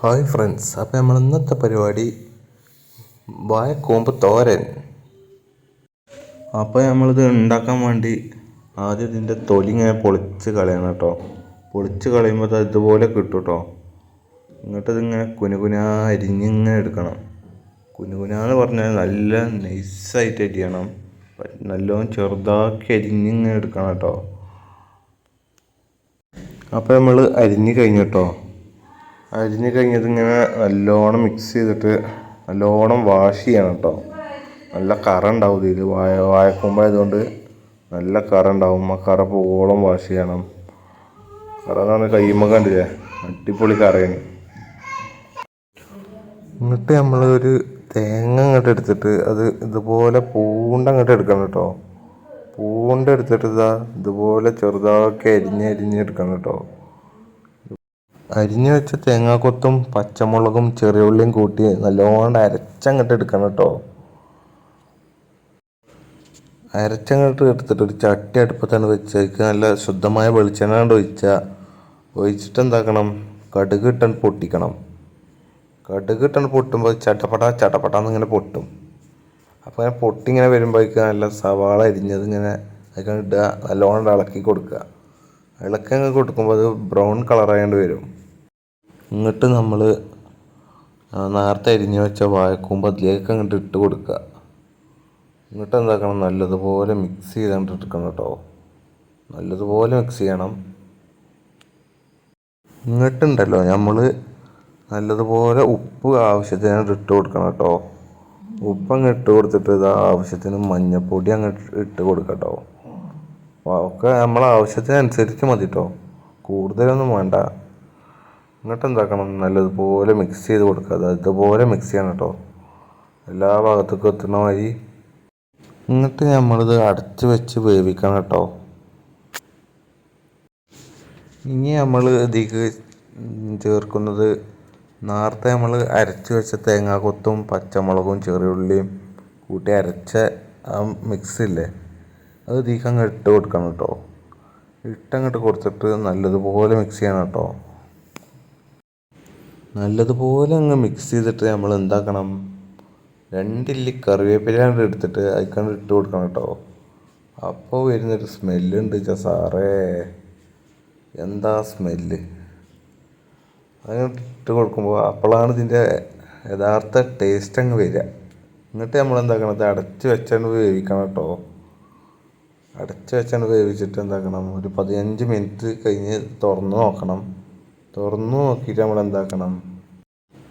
Hi friends അപ്പോൾ നമ്മൾ ഇന്നത്തെ പരിപാടി വാഴക്കൂമ്പ് തോരൻ. അപ്പോൾ നമ്മളിത് ഉണ്ടാക്കാൻ വേണ്ടി ആദ്യം ഇതിന്റെ തൊലി ഇങ്ങനെ പൊളിച്ച് കളയണം കേട്ടോ പൊളിച്ച് കളയുമ്പോൾ അത് ഇതുപോലെ കിട്ടും കേട്ടോ എന്നിട്ട് ഇതിങ്ങനെ കുനുകുനാ അരിഞ്ഞിങ്ങനെ എടുക്കണം. കുനുകുനാന്ന് പറഞ്ഞാൽ നല്ല നൈസായിട്ട് അരിയണം. നല്ലോണം ചെറുതാക്കി അരിഞ്ഞിങ്ങനെ എടുക്കണം കേട്ടോ അപ്പോൾ നമ്മൾ അരിഞ്ഞ് കഴിഞ്ഞു കേട്ടോ അരിഞ്ഞ് കഴിഞ്ഞത് ഇങ്ങനെ നല്ലോണം മിക്സ് ചെയ്തിട്ട് നല്ലോണം വാഷ് ചെയ്യണം കേട്ടോ നല്ല കറ ഉണ്ടാവും ഇതിൽ വായ ആയതുകൊണ്ട് നല്ല കറ ഉണ്ടാവും. ആ കറ പോകോളം വാഷ് ചെയ്യണം. കറ എന്ന് പറഞ്ഞാൽ കയ്യുമ്പോൾ കണ്ടില്ലേ? അടിപൊളി കറയാണ്. എന്നിട്ട് നമ്മളൊരു തേങ്ങ അങ്ങോട്ട് എടുത്തിട്ട് അത് ഇതുപോലെ പൂണ്ട അങ്ങോട്ട് എടുക്കണം കേട്ടോ പൂണ്ട എടുത്തിട്ട് ഇതാ ഇതുപോലെ ചെറുതാക്കി അരിഞ്ഞ് അരിഞ്ഞെടുക്കണം കേട്ടോ അരിഞ്ഞു വെച്ച തേങ്ങാക്കൊത്തും പച്ചമുളകും ചെറിയ ഉള്ളിയും കൂട്ടി നല്ലോണം അരച്ചങ്ങട്ട് എടുക്കണം കേട്ടോ. അരച്ചങ്ങോട്ട് എടുത്തിട്ട് ഒരു ചട്ടി അടുപ്പത്താണ് വെച്ച് നല്ല ശുദ്ധമായ വെളിച്ചെണ്ണ കൊണ്ട് ഒഴിച്ചാൽ ഒഴിച്ചിട്ട് എന്താക്കണം? കടുക് ഇട്ടൻ പൊട്ടിക്കണം. കടുക് ഇട്ടൻ പൊട്ടുമ്പോൾ ചട്ടപ്പട ചട്ടപ്പട എന്നിങ്ങനെ പൊട്ടും. അപ്പോൾ ഇങ്ങനെ പൊട്ടി ഇങ്ങനെ വരുമ്പോഴേക്ക് നല്ല സവാള അരിഞ്ഞത് ഇങ്ങനെ അതിൽ ഇടുക നല്ലോണം ഇളക്കി കൊടുക്കുക. ഇളക്കി കൊടുക്കുമ്പോൾ അത് ബ്രൗൺ കളറായണ്ട് വരും. എന്നിട്ട് നമ്മൾ നേരത്തെ അരിഞ്ഞ് വെച്ച വാഴക്കൂമ്പ് അതിലേക്ക് അങ്ങോട്ട് ഇട്ട് കൊടുക്കുക എന്നിട്ട് എന്താക്കണം? നല്ലതുപോലെ മിക്സ് ചെയ്തുകൊണ്ട് എടുക്കണം കേട്ടോ. നല്ലതുപോലെ മിക്സ് ചെയ്യണം. ഇങ്ങോട്ടുണ്ടല്ലോ നമ്മൾ നല്ലതുപോലെ ഉപ്പ് ആവശ്യത്തിന് ഇട്ട് കൊടുക്കണം കേട്ടോ. ഉപ്പ് അങ്ങ് ഇട്ട് കൊടുത്തിട്ട് ഇത് ആവശ്യത്തിന് മഞ്ഞൾപ്പൊടി അങ്ങ് ഇട്ട് കൊടുക്കാം കേട്ടോ. ഒക്കെ നമ്മളെ ആവശ്യത്തിനനുസരിച്ച് മതി കേട്ടോ. കൂടുതലൊന്നും വേണ്ട. എന്നിട്ട് എന്താക്കണം നല്ലതുപോലെ മിക്സ് ചെയ്ത് കൊടുക്കുക. അത് ഇതുപോലെ മിക്സ് ചെയ്യണം കേട്ടോ എല്ലാ ഭാഗത്തേക്കും എത്തുന്ന മാതിരി. എന്നിട്ട് നമ്മളിത് അടച്ച് വെച്ച് വേവിക്കണം കേട്ടോ ഇനി നമ്മൾ ഇതിക്ക് ചേർക്കുന്നത് നേരത്തെ നമ്മൾ അരച്ച് വെച്ച തേങ്ങാക്കൊത്തും പച്ചമുളകും ചെറിയുള്ളിയും കൂട്ടി അരച്ച ആ മിക്സ് ഇല്ലേ? അത് ഇതിലേക്ക് അങ്ങ് ഇട്ട് കൊടുക്കണം കേട്ടോ ഇട്ടങ്ങോട്ട് കൊടുത്തിട്ട് നല്ലതുപോലെ മിക്സ് ചെയ്യണം കേട്ടോ നല്ലതുപോലെ അങ്ങ് മിക്സ് ചെയ്തിട്ട് നമ്മൾ എന്താക്കണം? രണ്ടില്ലി കറിവേപ്പിലാണ്ട് എടുത്തിട്ട് അതിക്കാണ്ട് ഇട്ട് കൊടുക്കണം കേട്ടോ. അപ്പോൾ വരുന്നൊരു സ്മെല്ലുണ്ട് ചാ സാറേ. എന്താ സ്മെല്ല് അങ്ങനെ ഇട്ട് കൊടുക്കുമ്പോൾ അപ്പോഴാണ് ഇതിന്റെ യഥാർത്ഥ ടേസ്റ്റ് അങ്ങ് വരിക. എന്നിട്ട് നമ്മൾ എന്താക്കണം? ഇത് അടച്ച് വെച്ചാണ്ട് വേവിക്കണം കേട്ടോ. അടച്ച് വെച്ചാണ്ട് വേവിച്ചിട്ട് എന്താക്കണം? ഒരു പതിനഞ്ച് മിനിറ്റ് കഴിഞ്ഞ് തുറന്ന് നോക്കണം. തുറന്ന് നോക്കിയിട്ട് നമ്മൾ എന്താക്കണം?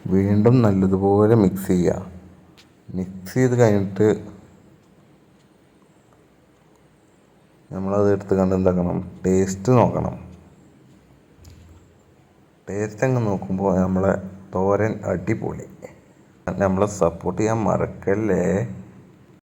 വീണ്ടും നല്ലതുപോലെ മിക്സ് ചെയ്യുക. മിക്സ് ചെയ്ത് കഴിഞ്ഞിട്ട് നമ്മളത് എടുത്ത് കണ്ട് എന്താക്കണം? ടേസ്റ്റ് നോക്കണം. ടേസ്റ്റ് അങ്ങ് നോക്കുമ്പോൾ നമ്മളെ തോരൻ അടിപൊളി. നമ്മളെ സപ്പോർട്ട് ചെയ്യാൻ മറക്കല്ലേ?